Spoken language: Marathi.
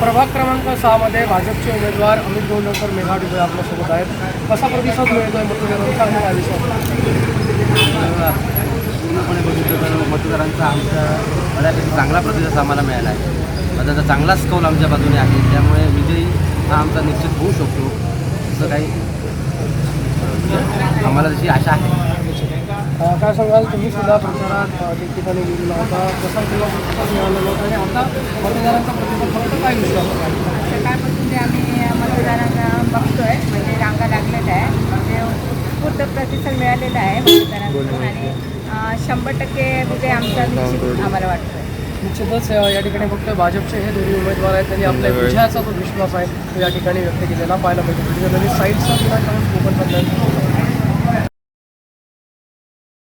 प्रभाग क्रमांक सहामध्ये भाजपचे उमेदवार अमित गोंडकर मेघा डुबे आपल्यासोबत आहेत. कसा प्रतिसाद मतदारांचा विषय पूर्णपणे बघितलं तर मतदारांचा आमचा बऱ्यापैकी चांगला प्रतिसाद आम्हाला मिळाला आहे. मतदारांचा चांगलाच कौल आमच्या बाजूने आहे. त्यामुळे विजयी हा आमचा निश्चित होऊ शकतो. असं काही आम्हाला तशी आशा आहे. काय सांगाल? तुम्ही सुद्धा प्रचारात ठिकठिकाणी गेलेला होता कसा तुला आणि आता मतदारांचा प्रतिसाद फक्त काय होता सकाळपासून ते आम्ही मतदारांना बघतोय म्हणजे रांगा लागलेल्या आहे म्हणजे उत्स्फूर्त प्रतिसाद मिळालेला आहे मतदारांकडून आणि शंभर टक्के विजय आमचा निश्चित आम्हाला वाटतोय. निश्चितच या ठिकाणी फक्त भाजपचे हे दोन्ही उमेदवार आहेत त्यांनी आपल्या विजयाचा जो विश्वास आहे तो या ठिकाणी व्यक्त केलेला पाहायला पाहिजे म्हणजे साईडचा किंवा कोकण